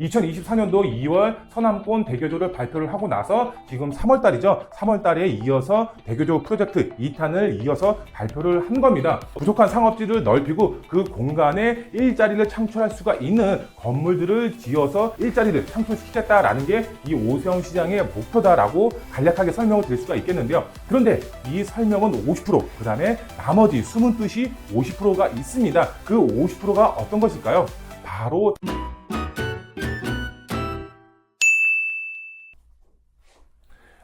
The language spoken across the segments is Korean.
2024년도 2월 서남권 대교조를 발표를 하고 나서 지금 3월달이죠. 3월달에 이어서 대교조 프로젝트 2탄을 이어서 발표를 한 겁니다. 부족한 상업지를 넓히고 그 공간에 일자리를 창출할 수가 있는 건물들을 지어서 일자리를 창출시키겠다라는 게 이 오세훈 시장의 목표다라고 간략하게 설명을 드릴 수가 있겠는데요. 그런데 이 설명은 50%, 그 다음에 나머지 숨은 뜻이 50%가 있습니다. 그 50%가 어떤 것일까요? 바로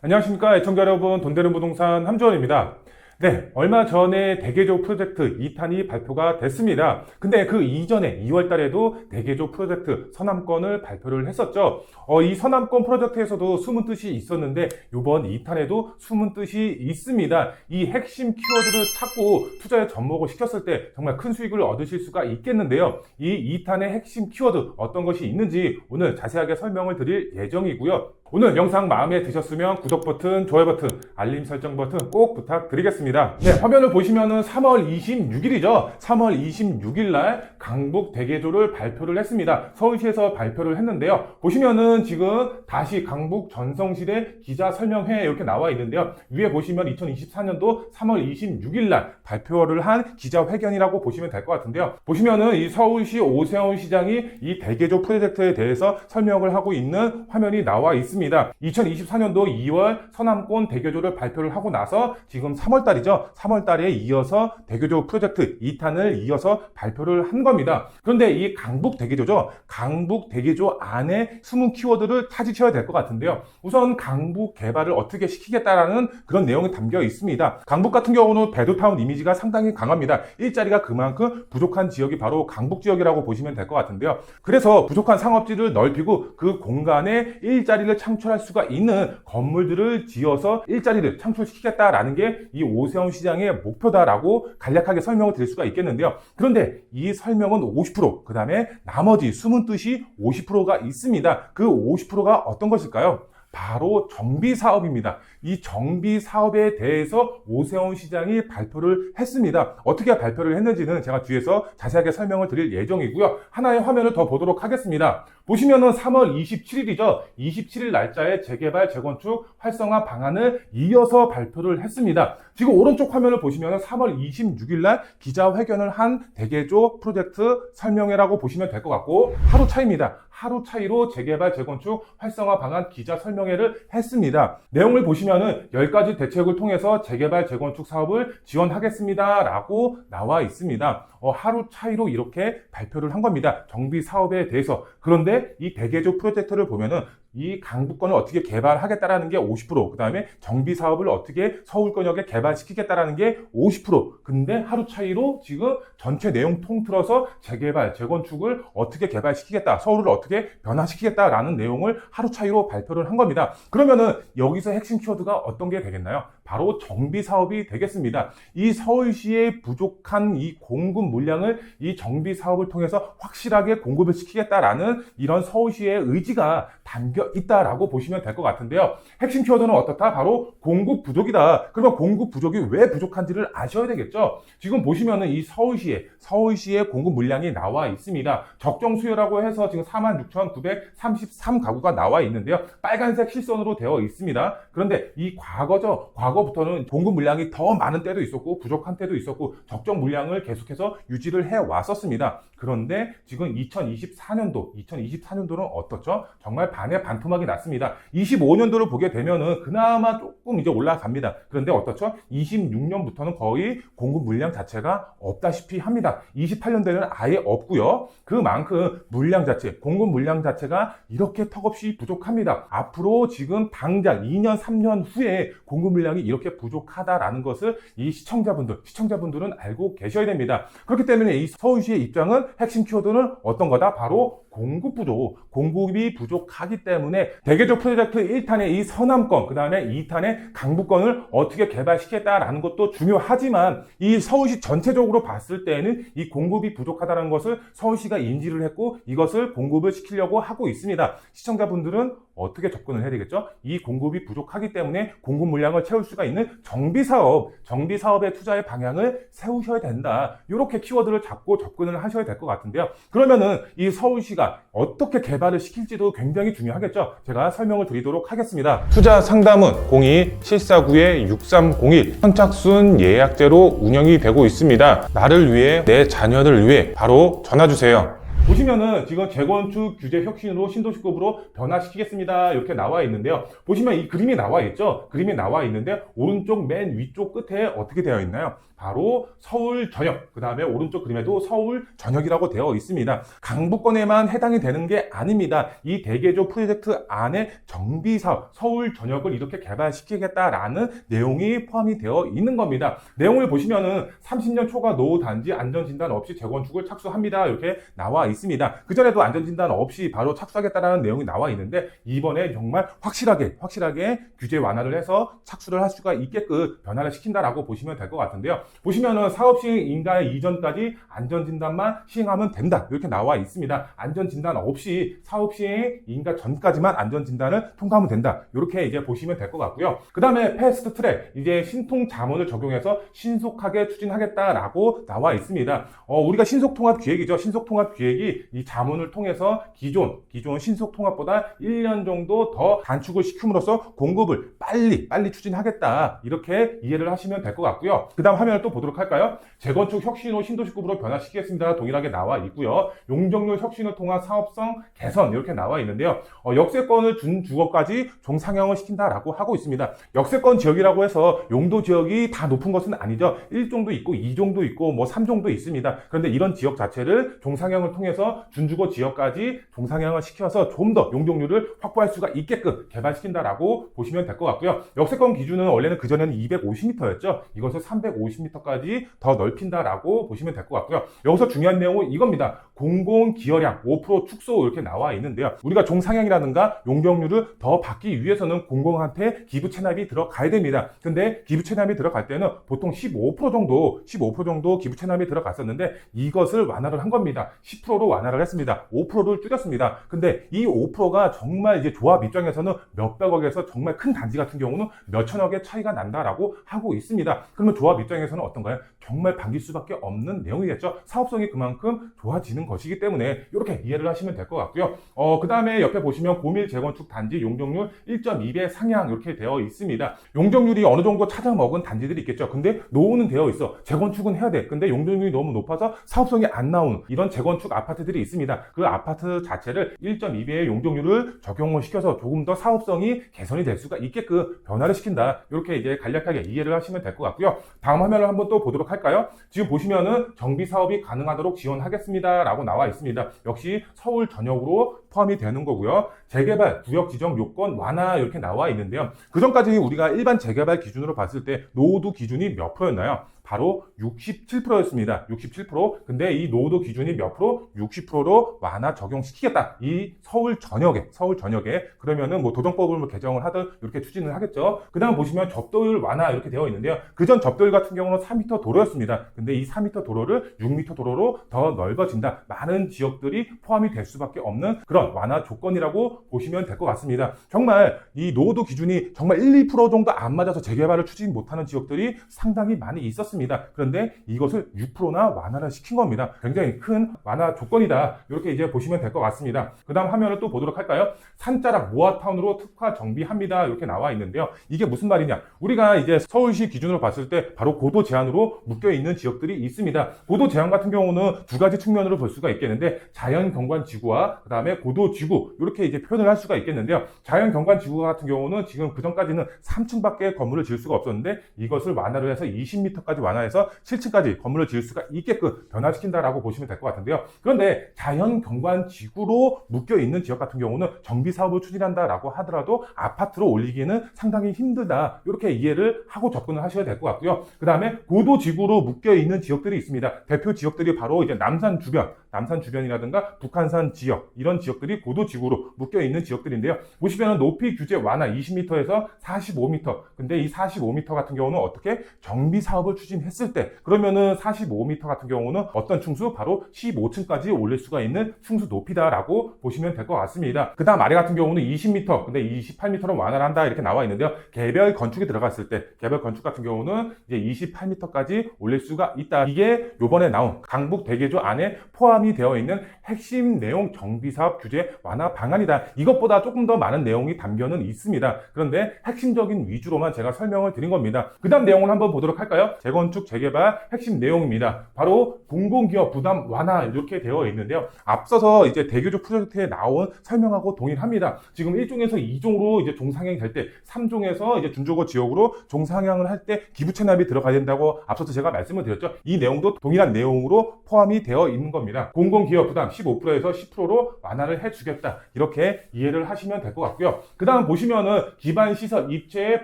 안녕하십니까. 애청자 여러분. 돈 되는 부동산 함주원입니다. 네 얼마 전에 대개조 프로젝트 2탄이 발표가 됐습니다. 근데 그 이전에 2월 달에도 대개조 프로젝트 서남권을 발표를 했었죠. 어, 이 서남권 프로젝트에서도 숨은 뜻이 있었는데 이번 2탄에도 숨은 뜻이 있습니다. 이 핵심 키워드를 찾고 투자에 접목을 시켰을 때 정말 큰 수익을 얻으실 수가 있겠는데요. 이 2탄의 핵심 키워드 어떤 것이 있는지 오늘 자세하게 설명을 드릴 예정이고요 오늘 영상 마음에 드셨으면 구독 버튼, 좋아요 버튼, 알림 설정 버튼 꼭 부탁드리겠습니다. 네, 화면을 보시면은 3월 26일이죠. 3월 26일 날 강북 대개조를 발표를 했습니다. 서울시에서 발표를 했는데요. 보시면은 지금 다시 강북 전성시대 기자 설명회 이렇게 나와 있는데요. 위에 보시면 2024년도 3월 26일 날 발표를 한 기자회견이라고 보시면 될 것 같은데요. 보시면은 이 서울시 오세훈 시장이 이 대개조 프로젝트에 대해서 설명을 하고 있는 화면이 나와 있습니다. 2024년도 2월 서남권 대교조를 발표를 하고 나서 지금 3월 달이죠. 3월 달에 이어서 대교조 프로젝트 2탄을 이어서 발표를 한 겁니다. 그런데 이 강북 대교조죠. 강북 대교조 안에 숨은 키워드를 찾으셔야 될 것 같은데요. 우선 강북 개발을 어떻게 시키겠다라는 그런 내용이 담겨 있습니다. 강북 같은 경우는 배도타운 이미지가 상당히 강합니다. 일자리가 그만큼 부족한 지역이 바로 강북 지역이라고 보시면 될 것 같은데요. 그래서 부족한 상업지를 넓히고 그 공간에 일자리를 창출할 수가 있는 건물들을 지어서 일자리를 창출시키겠다라는 게 이 오세훈 시장의 목표다라고 간략하게 설명을 드릴 수가 있겠는데요. 그런데 이 설명은 50%, 그 다음에 나머지 숨은 뜻이 50%가 있습니다. 그 50%가 어떤 것일까요? 바로 정비 사업입니다. 이 정비 사업에 대해서 오세훈 시장이 발표를 했습니다. 어떻게 발표를 했는지는 제가 뒤에서 자세하게 설명을 드릴 예정이고요. 하나의 화면을 더 보도록 하겠습니다. 보시면은 3월 27일이죠. 27일 날짜에 재개발, 재건축, 활성화 방안을 이어서 발표를 했습니다. 지금 오른쪽 화면을 보시면 3월 26일 날 기자회견을 한 대개조 프로젝트 설명회라고 보시면 될 것 같고 하루 차입니다. 하루 차이로 재개발, 재건축, 활성화 방안 기자 설명회를 했습니다. 내용을 보시면 은 10가지 대책을 통해서 재개발, 재건축 사업을 지원하겠습니다. 라고 나와 있습니다. 어, 하루 차이로 이렇게 발표를 한 겁니다. 정비 사업에 대해서. 그런데 이 대개조 프로젝트를 보면은 이 강북권을 어떻게 개발하겠다라는 게 50%, 그 다음에 정비 사업을 어떻게 서울권역에 개발시키겠다라는 게 50%. 근데 하루 차이로 지금 전체 내용 통틀어서 재개발, 재건축을 어떻게 개발시키겠다, 서울을 어떻게 변화시키겠다라는 내용을 하루 차이로 발표를 한 겁니다. 그러면은 여기서 핵심 키워드가 어떤 게 되겠나요? 바로 정비 사업이 되겠습니다. 이 서울시의 부족한 이 공급 물량을 이 정비 사업을 통해서 확실하게 공급을 시키겠다라는 이런 서울시의 의지가 담겨 있다라고 보시면 될 것 같은데요. 핵심 키워드는 어떻다? 바로 공급 부족이다. 그러면 공급 부족이 왜 부족한지를 아셔야 되겠죠. 지금 보시면은 이 서울시에 서울시의 공급 물량이 나와 있습니다. 적정 수요라고 해서 지금 46,933 가구가 나와 있는데요. 빨간색 실선으로 되어 있습니다. 그런데 이 과거죠. 과거부터는 공급 물량이 더 많은 때도 있었고 부족한 때도 있었고 적정 물량을 계속해서 유지를 해 왔었습니다. 그런데 지금 2024년도, 2024년도는 어떻죠? 정말 반의 반 토막이 났습니다. 25년도를 보게 되면은 그나마 조금 이제 올라갑니다. 그런데 어떻죠? 26년부터는 거의 공급 물량 자체가 없다시피 합니다. 28년도에는 아예 없고요. 그만큼 물량 자체, 공급 물량 자체가 이렇게 턱없이 부족합니다. 앞으로 지금 당장 2년, 3년 후에 공급 물량이 이렇게 부족하다라는 것을 이 시청자분들, 시청자분들은 알고 계셔야 됩니다. 그렇기 때문에 이 서울시의 입장은 핵심 키워드는 어떤 거다? 바로 공급 부족, 공급이 부족하기 때문에 대개조 프로젝트 1탄의 이 서남권, 그 다음에 2탄의 강북권을 어떻게 개발시키겠다라는 것도 중요하지만 이 서울시 전체적으로 봤을 때는 이 공급이 부족하다는 것을 서울시가 인지를 했고 이것을 공급을 시키려고 하고 있습니다. 시청자분들은 어떻게 접근을 해야 되겠죠? 이 공급이 부족하기 때문에 공급 물량을 채울 수가 있는 정비 사업, 정비 사업의 투자의 방향을 세우셔야 된다. 이렇게 키워드를 잡고 접근을 하셔야 될 것 같은데요. 그러면은 이 서울시가 어떻게 개발을 시킬지도 굉장히 중요하겠죠. 제가 설명을 드리도록 하겠습니다. 투자 상담은 02-749-6301 선착순 예약제로 운영이 되고 있습니다. 나를 위해 내 자녀를 위해 바로 전화 주세요. 보시면은 지금 재건축 규제 혁신으로 신도시급으로 변화시키겠습니다. 이렇게 나와 있는데요. 보시면 이 그림이 나와 있죠? 그림이 나와 있는데 오른쪽 맨 위쪽 끝에 어떻게 되어 있나요? 바로 서울 전역, 그 다음에 오른쪽 그림에도 서울 전역이라고 되어 있습니다. 강북권에만 해당이 되는 게 아닙니다. 이 대개조 프로젝트 안에 정비사업, 서울 전역을 이렇게 개발시키겠다라는 내용이 포함이 되어 있는 겁니다. 내용을 보시면은 30년 초과 노후 단지 안전진단 없이 재건축을 착수합니다. 이렇게 나와 있습니다. 그전에도 안전진단 없이 바로 착수하겠다라는 내용이 나와 있는데 이번에 정말 확실하게, 확실하게 규제 완화를 해서 착수를 할 수가 있게끔 변화를 시킨다라고 보시면 될 것 같은데요. 보시면은 사업 시행 인가의 이전까지 안전진단만 시행하면 된다. 이렇게 나와 있습니다. 안전진단 없이 사업 시행 인가 전까지만 안전진단을 통과하면 된다. 이렇게 이제 보시면 될 것 같고요. 그 다음에 패스트 트랙, 이제 신통 자문을 적용해서 신속하게 추진하겠다라고 나와 있습니다. 어, 우리가 신속통합 기획이죠. 신속통합 기획이 이 자문을 통해서 기존, 기존 신속통합보다 1년 정도 더 단축을 시킴으로써 공급을 빨리, 빨리 추진하겠다. 이렇게 이해를 하시면 될 것 같고요. 그 다음 화면 을 또 보도록 할까요? 재건축 혁신호 신도시급으로 변화시키겠습니다. 동일하게 나와 있고요. 용적률 혁신을 통한 사업성 개선 이렇게 나와 있는데요. 어, 역세권을 준 주거까지 종상향을 시킨다라고 하고 있습니다. 역세권 지역이라고 해서 용도 지역이 다 높은 것은 아니죠. 1종도 있고 2종도 있고 뭐 3종도 있습니다. 그런데 이런 지역 자체를 종상향을 통해서 준주거 지역까지 종상향을 시켜서 좀 더 용적률을 확보할 수가 있게끔 개발시킨다라고 보시면 될 것 같고요. 역세권 기준은 원래는 그전에는 250m였죠. 이것을 350m 까지 더 넓힌다라고 보시면 될 것 같고요. 여기서 중요한 내용은 이겁니다. 공공 기여량 5% 축소 이렇게 나와 있는데요. 우리가 종상향이라든가 용적률을 더 받기 위해서는 공공한테 기부 체납이 들어가야 됩니다. 근데 기부 체납이 들어갈 때는 보통 15% 정도, 15% 정도 기부 체납이 들어갔었는데 이것을 완화를 한 겁니다. 10%로 완화를 했습니다. 5%를 줄였습니다. 근데 이 5%가 정말 이제 조합 입장에서는 몇백억에서 정말 큰 단지 같은 경우는 몇천억의 차이가 난다라고 하고 있습니다. 그러면 조합 입장에서는 어떤가요? 정말 반길 수밖에 없는 내용이겠죠. 사업성이 그만큼 좋아지는 것이기 때문에 이렇게 이해를 하시면 될 것 같고요. 어, 그 다음에 옆에 보시면 고밀 재건축 단지 용적률 1.2배 상향 이렇게 되어 있습니다. 용적률이 어느 정도 찾아 먹은 단지들이 있겠죠. 근데 노후는 되어 있어. 재건축은 해야 돼. 근데 용적률이 너무 높아서 사업성이 안 나오는 이런 재건축 아파트들이 있습니다. 그 아파트 자체를 1.2배의 용적률을 적용을 시켜서 조금 더 사업성이 개선이 될 수가 있게끔 변화를 시킨다. 이렇게 이제 간략하게 이해를 하시면 될 것 같고요. 다음 화면을 한번 또 보도록 할까요? 지금 보시면은 정비 사업이 가능하도록 지원하겠습니다라고 나와 있습니다. 역시 서울 전역으로 포함이 되는 거고요. 재개발 구역 지정 요건 완화 이렇게 나와 있는데요. 그 전까지 우리가 일반 재개발 기준으로 봤을 때 노후도 기준이 몇 프로였나요? 바로 67%였습니다. 67%. 근데 이 노후도 기준이 몇 프로? 60%로 완화 적용시키겠다. 이 서울 전역에, 서울 전역에. 그러면은 뭐 도정법을 뭐 개정을 하든 이렇게 추진을 하겠죠. 그 다음 보시면 접도율 완화 이렇게 되어 있는데요. 그전 접도율 같은 경우는 4m 도로였습니다. 근데 이 4m 도로를 6m 도로로 더 넓어진다. 많은 지역들이 포함이 될 수밖에 없는 그런 완화 조건이라고 보시면 될 것 같습니다. 정말 이 노후도 기준이 정말 1, 2% 정도 안 맞아서 재개발을 추진 못하는 지역들이 상당히 많이 있었습니다. 그런데 이것을 6%나 완화를 시킨 겁니다. 굉장히 큰 완화 조건이다. 이렇게 이제 보시면 될 것 같습니다. 그 다음 화면을 또 보도록 할까요? 산자락 모아타운으로 특화 정비합니다. 이렇게 나와 있는데요. 이게 무슨 말이냐? 우리가 이제 서울시 기준으로 봤을 때 바로 고도 제한으로 묶여 있는 지역들이 있습니다. 고도 제한 같은 경우는 두 가지 측면으로 볼 수가 있겠는데 자연 경관 지구와 그 다음에 고도 지구 이렇게 이제 표현을 할 수가 있겠는데요. 자연 경관 지구 같은 경우는 지금 그 전까지는 3층밖에 건물을 지을 수가 없었는데 이것을 완화를 해서 20m까지 완화해서 7층까지 건물을 지을 수가 있게끔 변화시킨다라고 보시면 될 것 같은데요. 그런데 자연 경관 지구로 묶여 있는 지역 같은 경우는 정비 사업을 추진한다라고 하더라도 아파트로 올리기는 상당히 힘들다. 이렇게 이해를 하고 접근을 하셔야 될 것 같고요. 그 다음에 고도 지구로 묶여 있는 지역들이 있습니다. 대표 지역들이 바로 이제 남산 주변, 남산 주변이라든가 북한산 지역 이런 지역들이 고도 지구로 묶여 있는 지역들인데요. 보시면 높이 규제 완화 20m에서 45m. 근데 이 45m 같은 경우는 어떻게 정비 사업을 추진 추진했을 때 그러면은 45m 같은 경우는 어떤 층수 바로 15층까지 올릴 수가 있는 층수 높이다라고 보시면 될 것 같습니다. 그 다음 아래 같은 경우는 20m 근데 28m로 완화를 한다 이렇게 나와 있는데요. 개별 건축이 들어갔을 때 개별 건축 같은 경우는 이제 28m까지 올릴 수가 있다. 이게 요번에 나온 강북 대개조 안에 포함이 되어 있는 핵심 내용 정비사업 규제 완화 방안이다. 이것보다 조금 더 많은 내용이 담겨는 있습니다. 그런데 핵심적인 위주로만 제가 설명을 드린 겁니다. 그 다음 내용을 한번 보도록 할까요? 재건 축, 재개발 핵심 내용입니다. 바로 공공기업 부담 완화 이렇게 되어 있는데요. 앞서서 이제 대교조 프로젝트에 나온 설명하고 동일합니다. 지금 1종에서 2종으로 이제 종상향이 될 때, 3종에서 이제 준조거 지역으로 종상향을 할 때 기부 체납이 들어가야 된다고 앞서서 제가 말씀을 드렸죠. 이 내용도 동일한 내용으로 포함이 되어 있는 겁니다. 공공기업 부담 15%에서 10%로 완화를 해주겠다. 이렇게 이해를 하시면 될 것 같고요. 그 다음 보시면은 기반 시설 입체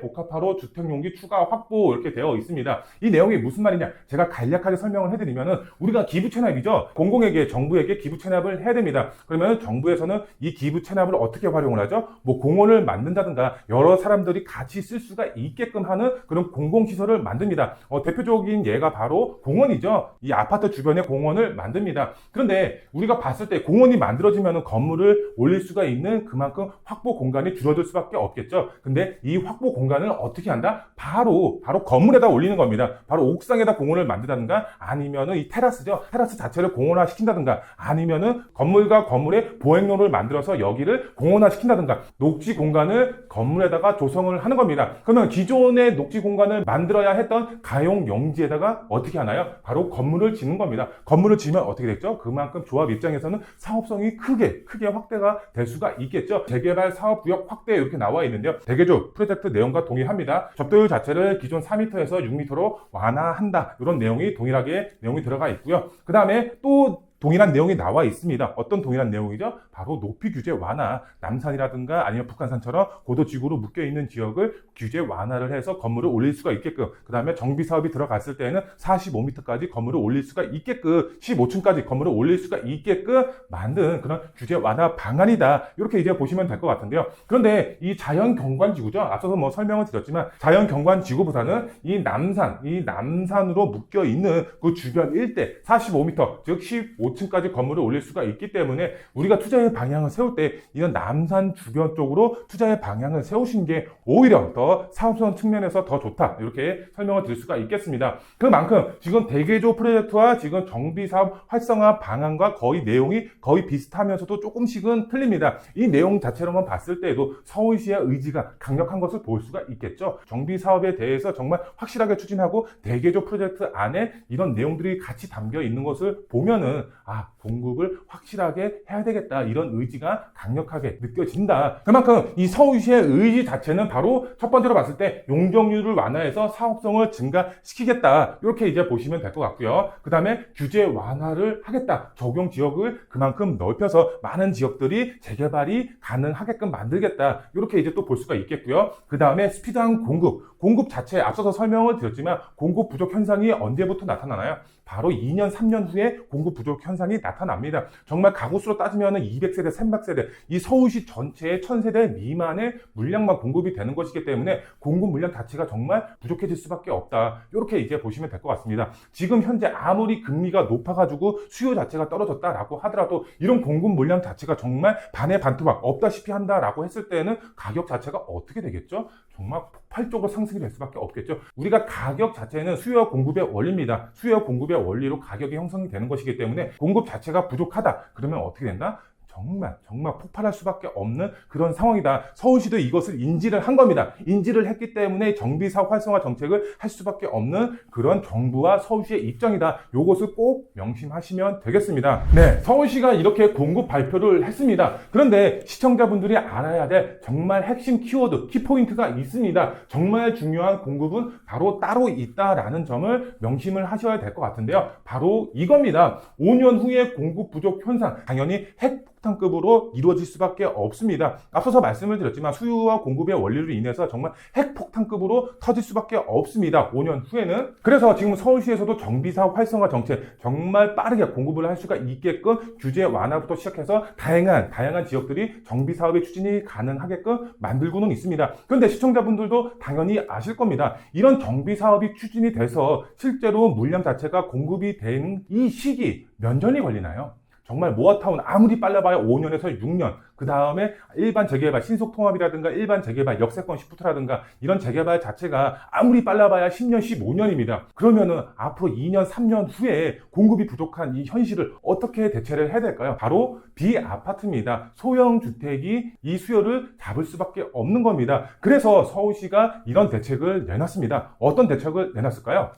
복합화로 주택용기 추가 확보 이렇게 되어 있습니다. 이 내용이 무슨 말이냐? 제가 간략하게 설명을 해드리면은 우리가 기부 체납이죠. 공공에게 정부에게 기부 체납을 해야 됩니다. 그러면 정부에서는 이 기부 체납을 어떻게 활용을 하죠? 뭐 공원을 만든다든가 여러 사람들이 같이 쓸 수가 있게끔 하는 그런 공공 시설을 만듭니다. 어, 대표적인 예가 바로 공원이죠. 이 아파트 주변에 공원을 만듭니다. 그런데 우리가 봤을 때 공원이 만들어지면 건물을 올릴 수가 있는 그만큼 확보 공간이 줄어들 수밖에 없겠죠. 근데 이 확보 공간을 어떻게 한다? 바로 바로 건물에다 올리는 겁니다. 바로 옥상에다 공원을 만든다든가 아니면은 이 테라스죠. 테라스 자체를 공원화 시킨다든가 아니면은 건물과 건물의 보행로를 만들어서 여기를 공원화 시킨다든가 녹지 공간을 건물에다가 조성을 하는 겁니다. 그러면 기존의 녹지 공간을 만들어야 했던 가용 용지에다가 어떻게 하나요? 바로 건물을 짓는 겁니다. 건물을 지으면 어떻게 됐죠? 그만큼 조합 입장에서는 사업성이 크게 크게 확대가 될 수가 있겠죠. 재개발 사업 구역 확대 이렇게 나와 있는데요. 대개조 프로젝트 내용과 동일합니다. 접도율 자체를 기존 4m에서 6m로 완 화한다. 이런 내용이 동일하게 내용이 들어가 있고요. 그 다음에 또 동일한 내용이 나와 있습니다. 어떤 동일한 내용이죠? 바로 높이 규제 완화. 남산이라든가 아니면 북한산처럼 고도지구로 묶여 있는 지역을 규제 완화를 해서 건물을 올릴 수가 있게끔 그 다음에 정비 사업이 들어갔을 때에는 45m까지 건물을 올릴 수가 있게끔 15층까지 건물을 올릴 수가 있게끔 만든 그런 규제 완화 방안이다. 이렇게 이제 보시면 될 것 같은데요. 그런데 이 자연 경관 지구죠. 앞서서 뭐 설명을 드렸지만 자연 경관 지구보다는 이 남산, 이 남산으로 묶여 있는 그 주변 일대 45m, 즉 15 층까지 건물을 올릴 수가 있기 때문에 우리가 투자의 방향을 세울 때 이런 남산 주변 쪽으로 투자의 방향을 세우신 게 오히려 더 사업성 측면에서 더 좋다. 이렇게 설명을 드릴 수가 있겠습니다. 그만큼 지금 대개조 프로젝트와 지금 정비 사업 활성화 방안과 거의 내용이 거의 비슷하면서도 조금씩은 틀립니다. 이 내용 자체로만 봤을 때에도 서울시의 의지가 강력한 것을 볼 수가 있겠죠. 정비 사업에 대해서 정말 확실하게 추진하고 대개조 프로젝트 안에 이런 내용들이 같이 담겨 있는 것을 보면은 아 공급을 확실하게 해야 되겠다 이런 의지가 강력하게 느껴진다. 그만큼 이 서울시의 의지 자체는 바로 첫 번째로 봤을 때 용적률을 완화해서 사업성을 증가시키겠다 이렇게 이제 보시면 될 것 같고요. 그 다음에 규제 완화를 하겠다. 적용 지역을 그만큼 넓혀서 많은 지역들이 재개발이 가능하게끔 만들겠다. 이렇게 이제 또 볼 수가 있겠고요. 그 다음에 스피드한 공급. 공급 자체에 앞서서 설명을 드렸지만 공급 부족 현상이 언제부터 나타나나요? 바로 2년, 3년 후에 공급 부족 현상이 나 타납니다. 정말 가구수로 따지면 200세대, 300세대, 이 서울시 전체의 1000세대 미만의 물량만 공급이 되는 것이기 때문에 공급 물량 자체가 정말 부족해질 수밖에 없다. 이렇게 이제 보시면 될 것 같습니다. 지금 현재 아무리 금리가 높아가지고 수요 자체가 떨어졌다라고 하더라도 이런 공급 물량 자체가 정말 반의 반토막 없다시피 한다라고 했을 때는 가격 자체가 어떻게 되겠죠? 정말 폭발적으로 상승이 될 수밖에 없겠죠. 우리가 가격 자체는 수요와 공급의 원리입니다. 수요와 공급의 원리로 가격이 형성이 되는 것이기 때문에 공급 자체가 부족하다. 그러면 어떻게 된다? 정말 정말 폭발할 수밖에 없는 그런 상황이다. 서울시도 이것을 인지를 한 겁니다. 인지를 했기 때문에 정비사업 활성화 정책을 할 수밖에 없는 그런 정부와 서울시의 입장이다. 이것을 꼭 명심하시면 되겠습니다. 네, 서울시가 이렇게 공급 발표를 했습니다. 그런데 시청자분들이 알아야 될 정말 핵심 키워드, 키포인트가 있습니다. 정말 중요한 공급은 바로 따로 있다라는 점을 명심을 하셔야 될 것 같은데요. 바로 이겁니다. 5년 후에 공급 부족 현상, 당연히 핵 핵폭탄급으로 이루어질 수밖에 없습니다. 앞서서 말씀을 드렸지만 수요와 공급의 원리로 인해서 정말 핵폭탄급으로 터질 수밖에 없습니다. 5년 후에는. 그래서 지금 서울시에서도 정비사업 활성화 정책 정말 빠르게 공급을 할 수가 있게끔 규제 완화부터 시작해서 다양한 다양한 지역들이 정비 사업의 추진이 가능하게끔 만들고는 있습니다. 그런데 시청자분들도 당연히 아실 겁니다. 이런 정비 사업이 추진이 돼서 실제로 물량 자체가 공급이 되는 이 시기 몇 년이 걸리나요? 정말 모아타운 아무리 빨라봐야 5년에서 6년. 그 다음에 일반 재개발 신속 통합이라든가 일반 재개발 역세권 시프트라든가 이런 재개발 자체가 아무리 빨라봐야 10년 15년입니다. 그러면은 앞으로 2년 3년 후에 공급이 부족한 이 현실을 어떻게 대체를 해야 될까요? 바로 비아파트입니다. 소형 주택이 이 수요를 잡을 수밖에 없는 겁니다. 그래서 서울시가 이런 대책을 내놨습니다. 어떤 대책을 내놨을까요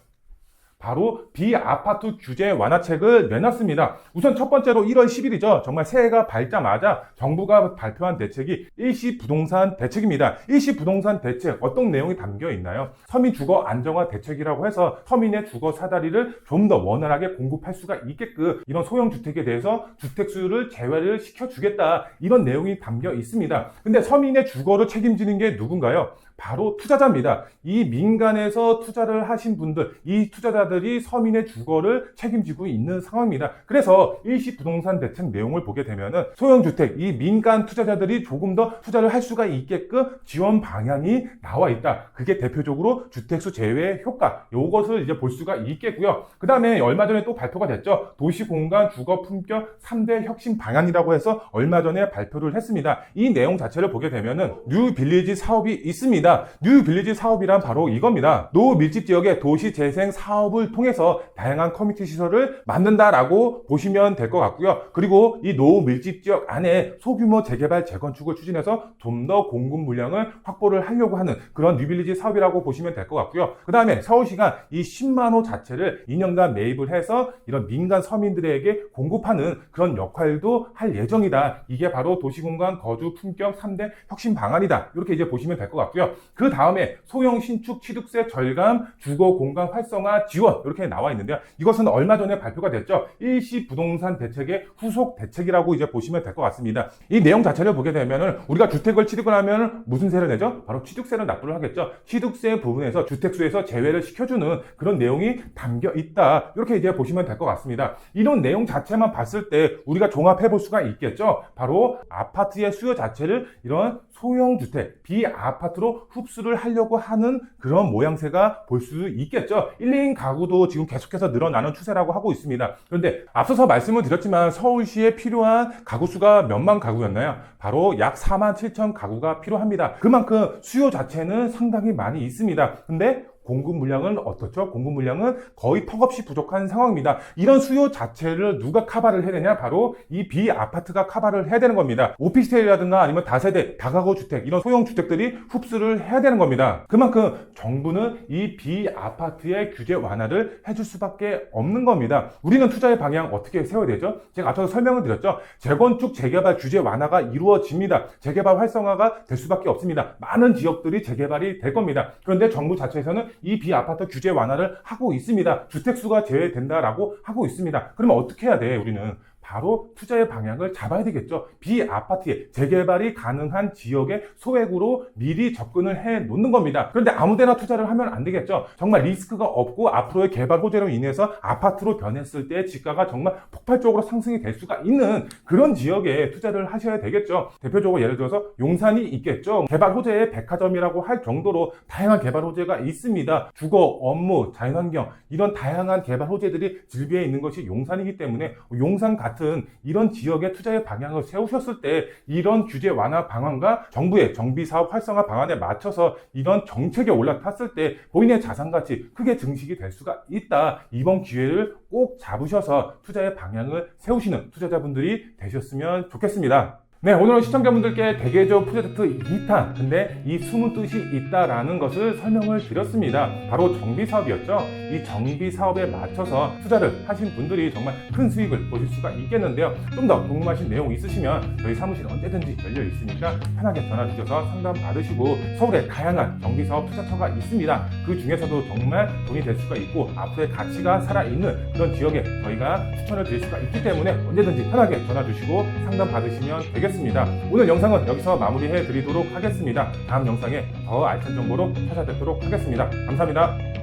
바로 비아파트 규제 완화책을 내놨습니다. 우선 첫 번째로 1월 10일이죠. 정말 새해가 밝자마자 정부가 발표한 대책이 일시 부동산 대책입니다. 일시 부동산 대책 어떤 내용이 담겨 있나요? 서민 주거 안정화 대책이라고 해서 서민의 주거 사다리를 좀 더 원활하게 공급할 수가 있게끔 이런 소형 주택에 대해서 주택 수요를 제외를 시켜주겠다 이런 내용이 담겨 있습니다. 근데 서민의 주거를 책임지는 게 누군가요? 바로 투자자입니다. 이 민간에서 투자를 하신 분들, 이 투자자들이 서민의 주거를 책임지고 있는 상황입니다. 그래서 일시 부동산 대책 내용을 보게 되면은 소형 주택, 이 민간 투자자들이 조금 더 투자를 할 수가 있게끔 지원 방향이 나와 있다. 그게 대표적으로 주택수 제외 효과, 요것을 이제 볼 수가 있겠고요. 그 다음에 얼마 전에 또 발표가 됐죠. 도시 공간 주거 품격 3대 혁신 방안이라고 해서 얼마 전에 발표를 했습니다. 이 내용 자체를 보게 되면은 뉴 빌리지 사업이 있습니다. 뉴 빌리지 사업이란 바로 이겁니다. 노 밀집 지역의 도시 재생 사업을 통해서 다양한 커뮤니티 시설을 만든다라고 보시면 될 것 같고요. 그리고 이노 밀집 지역 안에 소규모 재개발 재건축을 추진해서 좀 더 공급 물량을 확보를 하려고 하는 그런 뉴 빌리지 사업이라고 보시면 될 것 같고요. 그 다음에 서울시가 이 10만 호 자체를 2년간 매입을 해서 이런 민간 서민들에게 공급하는 그런 역할도 할 예정이다. 이게 바로 도시공간 거주 품격 3대 혁신 방안이다. 이렇게 이제 보시면 될 것 같고요. 그 다음에 소형 신축 취득세 절감 주거 공간 활성화 지원 이렇게 나와 있는데요. 이것은 얼마 전에 발표가 됐죠. 일시 부동산 대책의 후속 대책이라고 이제 보시면 될 것 같습니다. 이 내용 자체를 보게 되면은 우리가 주택을 취득을 하면 무슨 세를 내죠? 바로 취득세를 납부를 하겠죠. 취득세 부분에서 주택수에서 제외를 시켜주는 그런 내용이 담겨 있다. 이렇게 이제 보시면 될 것 같습니다. 이런 내용 자체만 봤을 때 우리가 종합해 볼 수가 있겠죠. 바로 아파트의 수요 자체를 이런 소형 주택, 비아파트로 흡수를 하려고 하는 그런 모양새가 볼 수 있겠죠. 1, 2인 가구도 지금 계속해서 늘어나는 추세라고 하고 있습니다. 그런데 앞서서 말씀을 드렸지만 서울시에 필요한 가구 수가 몇만 가구였나요? 바로 약 4만 7천 가구가 필요합니다. 그만큼 수요 자체는 상당히 많이 있습니다. 근데 공급 물량은 어떻죠? 공급 물량은 거의 턱없이 부족한 상황입니다. 이런 수요 자체를 누가 카바를 해야 되냐? 바로 이 비아파트가 카바를 해야 되는 겁니다. 오피스텔이라든가 아니면 다세대, 다가구 주택, 이런 소형 주택들이 흡수를 해야 되는 겁니다. 그만큼 정부는 이 비아파트의 규제 완화를 해줄 수밖에 없는 겁니다. 우리는 투자의 방향 어떻게 세워야 되죠? 제가 앞서서 설명을 드렸죠. 재건축, 재개발 규제 완화가 이루어집니다. 재개발 활성화가 될 수밖에 없습니다. 많은 지역들이 재개발이 될 겁니다. 그런데 정부 자체에서는 이 비아파트 규제 완화를 하고 있습니다. 주택수가 제외된다라고 하고 있습니다. 그러면 어떻게 해야 돼, 우리는? 바로 투자의 방향을 잡아야 되겠죠. 비아파트에 재개발이 가능한 지역의 소액으로 미리 접근을 해 놓는 겁니다. 그런데 아무데나 투자를 하면 안 되겠죠. 정말 리스크가 없고 앞으로의 개발 호재로 인해서 아파트로 변했을 때 지가가 정말 폭발적으로 상승이 될 수가 있는 그런 지역에 투자를 하셔야 되겠죠. 대표적으로 예를 들어서 용산이 있겠죠. 개발 호재의 백화점이라고 할 정도로 다양한 개발 호재가 있습니다. 주거, 업무, 자연환경 이런 다양한 개발 호재들이 질비해 있는 것이 용산이기 때문에 용산 같은 같은 이런 지역의 투자의 방향을 세우셨을 때 이런 규제 완화 방안과 정부의 정비 사업 활성화 방안에 맞춰서 이런 정책에 올라탔을 때 본인의 자산 가치 크게 증식이 될 수가 있다. 이번 기회를 꼭 잡으셔서 투자의 방향을 세우시는 투자자분들이 되셨으면 좋겠습니다. 네, 오늘은 시청자분들께 대개조 프로젝트 2탄, 근데 이 숨은 뜻이 있다라는 것을 설명을 드렸습니다. 바로 정비 사업이었죠. 이 정비 사업에 맞춰서 투자를 하신 분들이 정말 큰 수익을 보실 수가 있겠는데요. 좀 더 궁금하신 내용 있으시면 저희 사무실 언제든지 열려 있으니까 편하게 전화 주셔서 상담 받으시고 서울에 다양한 정비 사업 투자처가 있습니다. 그 중에서도 정말 돈이 될 수가 있고 앞으로의 가치가 살아있는 그런 지역에 저희가 추천을 드릴 수가 있기 때문에 언제든지 편하게 전화 주시고 상담 받으시면 되 겠습니다. 오늘 영상은 여기서 마무리해 드리도록 하겠습니다. 다음 영상에 더 알찬 정보로 찾아뵙도록 하겠습니다. 감사합니다.